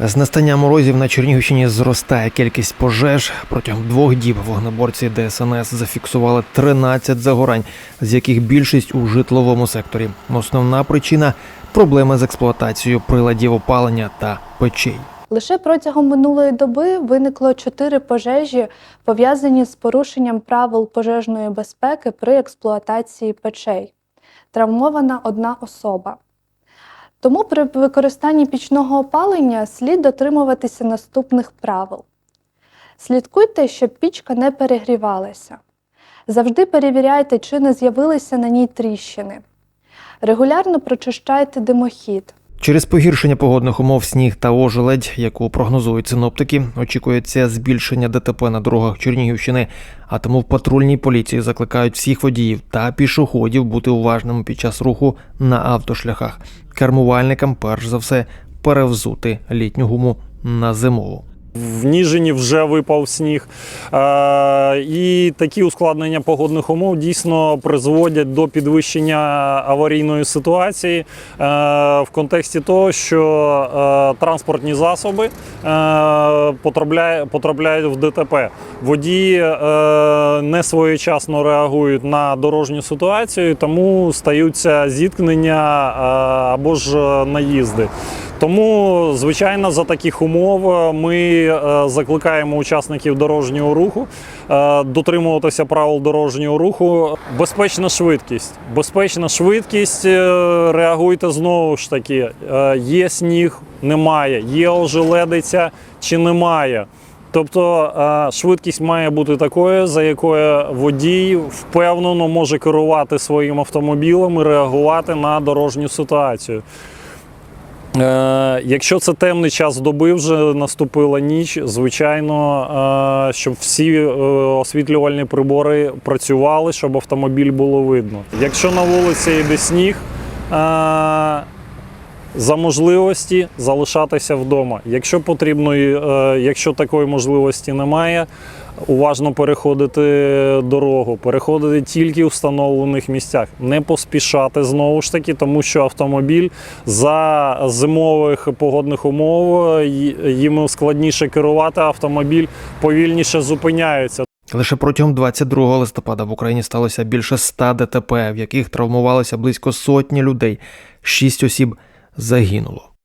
З настанням морозів на Чернігівщині зростає кількість пожеж. Протягом двох діб вогнеборці ДСНС зафіксували 13 загорань, з яких більшість у житловому секторі. Основна причина проблеми з експлуатацією приладів опалення та печей. Лише протягом минулої доби виникло чотири пожежі, пов'язані з порушенням правил пожежної безпеки при експлуатації печей. Травмована одна особа. Тому при використанні пічного опалення слід дотримуватися наступних правил. Слідкуйте, щоб пічка не перегрівалася. Завжди перевіряйте, чи не з'явилися на ній тріщини. Регулярно прочищайте димохід. Через погіршення погодних умов сніг та ожеледь, яку прогнозують синоптики, очікується збільшення ДТП на дорогах Чернігівщини. А тому в патрульній поліції закликають всіх водіїв та пішоходів бути уважними під час руху на автошляхах. Кермувальникам, перш за все, перевзути літню гуму на зимову. В Ніжині вже випав сніг. Е, І такі ускладнення погодних умов дійсно призводять до підвищення аварійної ситуації е, в контексті того, що е, транспортні засоби потрапляють в ДТП. Водії не своєчасно реагують на дорожню ситуацію, тому стаються зіткнення або ж наїзди. Тому, звичайно, за таких умов е, ми е, закликаємо учасників дорожнього руху е, дотримуватися правил дорожнього руху. Безпечна швидкість. Безпечна швидкість. Реагуйте знову ж таки. Є сніг, немає, є ожеледиця чи немає. Тобто швидкість має бути такою, за якою водій впевнено може керувати своїм автомобілем і реагувати на дорожню ситуацію. Е, Якщо це темний час доби, вже наступила ніч, звичайно, е, щоб всі е, освітлювальні прибори працювали, щоб автомобіль було видно. Якщо на вулиці йде сніг, за можливості залишатися вдома. Якщо потрібно, е, якщо такої можливості немає, уважно переходити дорогу, переходити тільки в встановлених місцях, не поспішати знову ж таки, тому що автомобіль за зимових погодних умов їм складніше керувати, автомобіль повільніше зупиняється. Лише протягом 22 листопада в Україні сталося більше ста ДТП, в яких травмувалося близько сотні людей. Шість осіб загинуло.